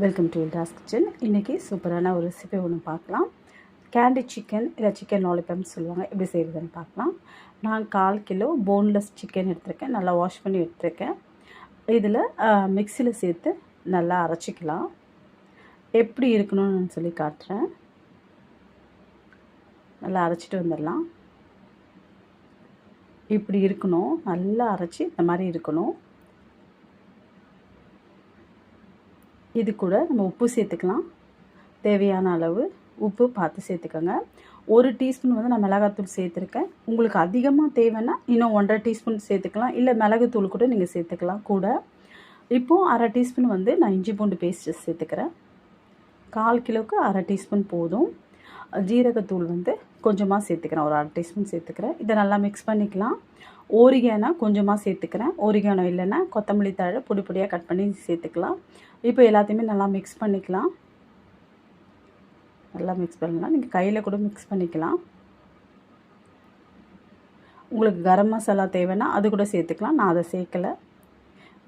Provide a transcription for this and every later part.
Welcome to இல்டாஸ் kitchen இன்றைக்கி சூப்பரான ஒரு ரெசிபி ஒன்று பார்க்கலாம். கேண்டி சிக்கன் இல்லை சிக்கன் லாலிபம்னு சொல்லுவாங்க. எப்படி செய்கிறதுன்னு பார்க்கலாம். நான் கால் கிலோ போன்லெஸ் சிக்கன் எடுத்திருக்கேன். நல்லா வாஷ் பண்ணி எடுத்திருக்கேன். இதில் மிக்சியில் சேர்த்து நல்லா அரைச்சிக்கலாம். எப்படி இருக்கணும்னு சொல்லி காட்டுறேன். நல்லா அரைச்சிட்டு வந்துடலாம். இப்படி இருக்கணும். நல்லா அரைச்சி இந்த மாதிரி இருக்கணும். இது கூட நம்ம உப்பு சேர்த்துக்கலாம். தேவையான அளவு உப்பு பார்த்து சேர்த்துக்கோங்க. ஒரு டீஸ்பூன் வந்து நான் மிளகாத்தூள் சேர்த்துருக்கேன். உங்களுக்கு அதிகமாக தேவைன்னா இன்னும் ஒன்றரை டீஸ்பூன் சேர்த்துக்கலாம். இல்லை மிளகுத்தூள் கூட நீங்கள் சேர்த்துக்கலாம் கூட. இப்போது அரை டீஸ்பூன் வந்து நான் இஞ்சி பூண்டு பேஸ்ட்டு சேர்த்துக்கிறேன். கால் கிலோவுக்கு அரை டீஸ்பூன் போதும். ஜீரகத்தூள் வந்து கொஞ்சமாக சேர்த்துக்கிறேன். ஒரு அரை டீஸ்பூன் சேர்த்துக்கிறேன். இதை நல்லா மிக்ஸ் பண்ணிக்கலாம். ஓரிகானா கொஞ்சமாக சேர்த்துக்கிறேன். ஓரிகானோ இல்லைன்னா கொத்தமல்லி தழை பொடி பொடியாக கட் பண்ணி சேர்த்துக்கலாம். இப்போ எல்லாத்தையுமே நல்லா மிக்ஸ் பண்ணிக்கலாம். நல்லா மிக்ஸ் பண்ணலாம். நீங்கள் கையில் கூட மிக்ஸ் பண்ணிக்கலாம். உங்களுக்கு கரம் மசாலா தேவைன்னா அது கூட சேர்த்துக்கலாம். நான் அதை சேர்க்கலை.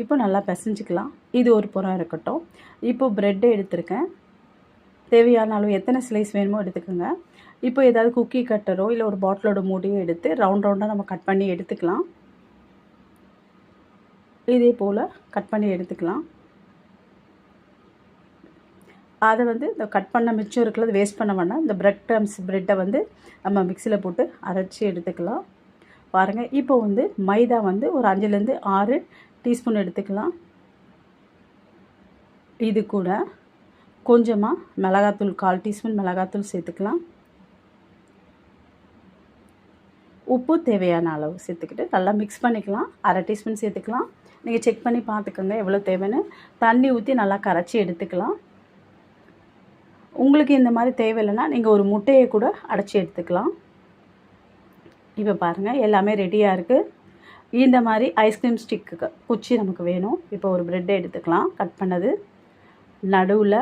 இப்போ நல்லா பிசைஞ்சிக்கலாம். இது ஒரு புறம் இருக்கட்டும். இப்போ ப்ரெட்டை எடுத்திருக்கேன். தேவையான அளவு எத்தனை ஸ்லைஸ் வேணுமோ எடுத்துக்கோங்க. இப்போ ஏதாவது குக்கி கட்டரோ இல்லை ஒரு பாட்டிலோட மூடியோ எடுத்து ரவுண்ட் ரவுண்டாக நம்ம கட் பண்ணி எடுத்துக்கலாம். இதே போல் கட் பண்ணி எடுத்துக்கலாம். அதை வந்து இந்த கட் பண்ண மிச்சம் இருக்குல்ல வேஸ்ட் பண்ண வேண்டாம். இந்த ப்ரெட் க்ரம்ஸ் ப்ரெட்டை வந்து நம்ம மிக்சியில் போட்டு அரைச்சி எடுத்துக்கலாம். பாருங்கள் இப்போ வந்து மைதா வந்து ஒரு அஞ்சுலேருந்து ஆறு டீஸ்பூன் எடுத்துக்கலாம். இது கூட கொஞ்சமாக மிளகாத்தூள் கால் டீஸ்பூன் மிளகாத்தூள் சேர்த்துக்கலாம். உப்பு தேவையான அளவு சேர்த்துக்கிட்டு நல்லா மிக்ஸ் பண்ணிக்கலாம். அரை டீஸ்பூன் சேர்த்துக்கலாம். நீங்கள் செக் பண்ணி பார்த்துக்கோங்க எவ்வளோ தேவைன்னு. தண்ணி ஊற்றி நல்லா கரைச்சி எடுத்துக்கலாம். உங்களுக்கு இந்த மாதிரி தேவையில்லைன்னா நீங்கள் ஒரு முட்டையை கூட அடைச்சி எடுத்துக்கலாம். இப்போ பாருங்கள் எல்லாமே ரெடியாக இருக்குது இந்த மாதிரி ஐஸ்கிரீம் ஸ்டிக்கு குச்சி நமக்கு வேணும். இப்போ ஒரு ப்ரெட்டை எடுத்துக்கலாம் கட் பண்ணது. நடுவில்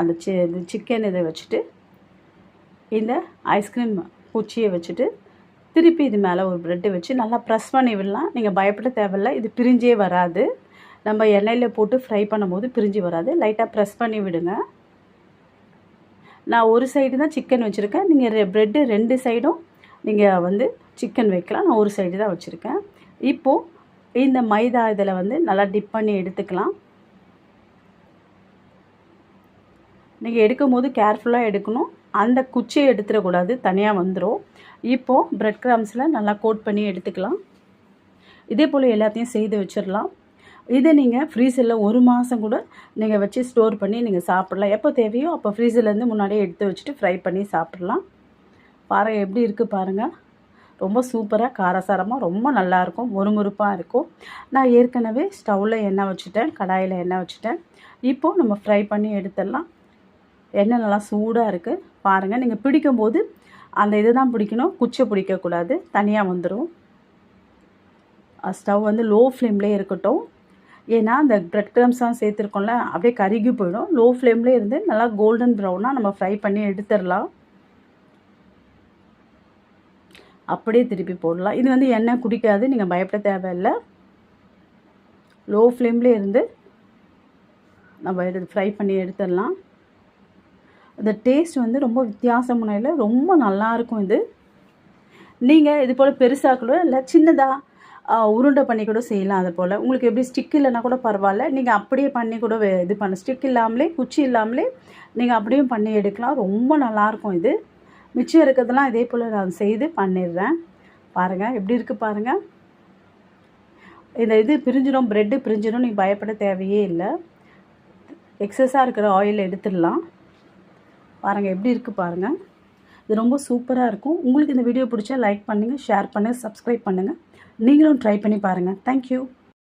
அந்த சி சிக்கன் இதை வச்சுட்டு இந்த ஐஸ்கிரீம் குச்சியை வச்சுட்டு திருப்பி இது மேலே ஒரு ப்ரெட்டு வச்சு நல்லா ப்ரெஸ் பண்ணி விடலாம். நீங்கள் பயப்பட தேவையில்ல. இது பிரிஞ்சே வராது. நம்ம எண்ணெயில் போட்டு ஃப்ரை பண்ணும்போது பிரிஞ்சு வராது. லைட்டாக ப்ரெஸ் பண்ணி விடுங்க. நான் ஒரு சைடு தான் சிக்கன் வச்சுருக்கேன். நீங்கள் ரெ ப்ரெட்டு ரெண்டு சைடும் நீங்கள் வந்து சிக்கன் வைக்கலாம். நான் ஒரு சைடு தான் வச்சுருக்கேன். இப்போது இந்த மைதா இதில் வந்து நல்லா டிப் பண்ணி எடுத்துக்கலாம். நீங்கள் எடுக்கும் போது கேர்ஃபுல்லாக எடுக்கணும். அந்த குச்சியை எடுத்துடக்கூடாது தனியாக வந்துடும் இப்போது ப்ரெட் கிராம்ஸில் நல்லா கோட் பண்ணி எடுத்துக்கலாம். இதே போல் எல்லாத்தையும் செய்து வச்சிடலாம். இதை நீங்கள் ஃப்ரீசரில் ஒரு மாதம் கூட நீங்கள் வச்சு ஸ்டோர் பண்ணி நீங்கள் சாப்பிட்லாம். எப்போ தேவையோ அப்போ ஃப்ரீசர்லேருந்து முன்னாடியே எடுத்து வச்சுட்டு ஃப்ரை பண்ணி சாப்பிட்லாம். பாறை எப்படி இருக்குது பாருங்கள் ரொம்ப சூப்பராக காரசாரமாக ரொம்ப நல்லாயிருக்கும் முறுமுறுப்பாக இருக்கும். நான் ஏற்கனவே ஸ்டவ்வில் எண்ணெய் வச்சுட்டேன் கடாயில் எண்ணெய் வச்சுட்டேன். இப்போது நம்ம ஃப்ரை பண்ணி எடுத்துடலாம். எண்ணெய் நல்லா சூடாக இருக்குது பாருங்கள் நீங்கள் பிடிக்கும்போது அந்த இது தான் பிடிக்கணும். குச்சை பிடிக்கக்கூடாது. தனியாக வந்துடும் ஸ்டவ் வந்து லோ ஃப்ளேம்லேயே இருக்கட்டும். ஏன்னா அந்த ப்ரெட் க்ரம்ஸ்லாம் சேர்த்துருக்கோம்ல அப்படியே கருகி போயிடும். லோ ஃப்ளேம்லேயே இருந்து நல்லா கோல்டன் ப்ரௌனாக நம்ம ஃப்ரை பண்ணி எடுத்துடலாம். அப்படியே திருப்பி போடலாம். இது வந்து எண்ணெய் குடிக்காது நீங்கள் பயப்பட தேவையில்லை. லோ ஃப்ளேம்லேயே இருந்து நம்ம எடுத்து ஃப்ரை பண்ணி எடுத்துடலாம். இந்த டேஸ்ட் வந்து ரொம்ப வித்தியாசம் முனையில் ரொம்ப நல்லாயிருக்கும் இது. நீங்கள் இது போல் பெருசாக கூட இல்லை சின்னதாக உருண்டை பண்ணி கூட செய்யலாம் அது போல். உங்களுக்கு எப்படி ஸ்டிக் இல்லைன்னா கூட பரவாயில்ல. நீங்கள் அப்படியே பண்ணி கூட இது பண்ண ஸ்டிக் இல்லாமலே குச்சி இல்லாமலே நீங்கள் அப்படியும் பண்ணி எடுக்கலாம். ரொம்ப நல்லாயிருக்கும் இது. மிச்சம் இருக்கிறதெல்லாம் இதே போல் நான் செய்து பண்ணிடுறேன். பாருங்கள் எப்படி இருக்குது பாருங்கள் இந்த இது பிரிஞ்சிடும் ப்ரெட்டு பிரிஞ்சிடும் நீங்கள் பயப்பட தேவையே இல்லை. எக்ஸஸாக இருக்கிற ஆயில் எடுத்துடலாம். பாருங்கள் எப்படி இருக்குது பாருங்கள் இது ரொம்ப சூப்பராக இருக்கும். உங்களுக்கு இந்த வீடியோ பிடிச்சா லைக் பண்ணுங்கள் ஷேர் பண்ணுங்கள் சப்ஸ்கிரைப் பண்ணுங்கள் நீங்களும் ட்ரை பண்ணி பாருங்கள் தேங்க்யூ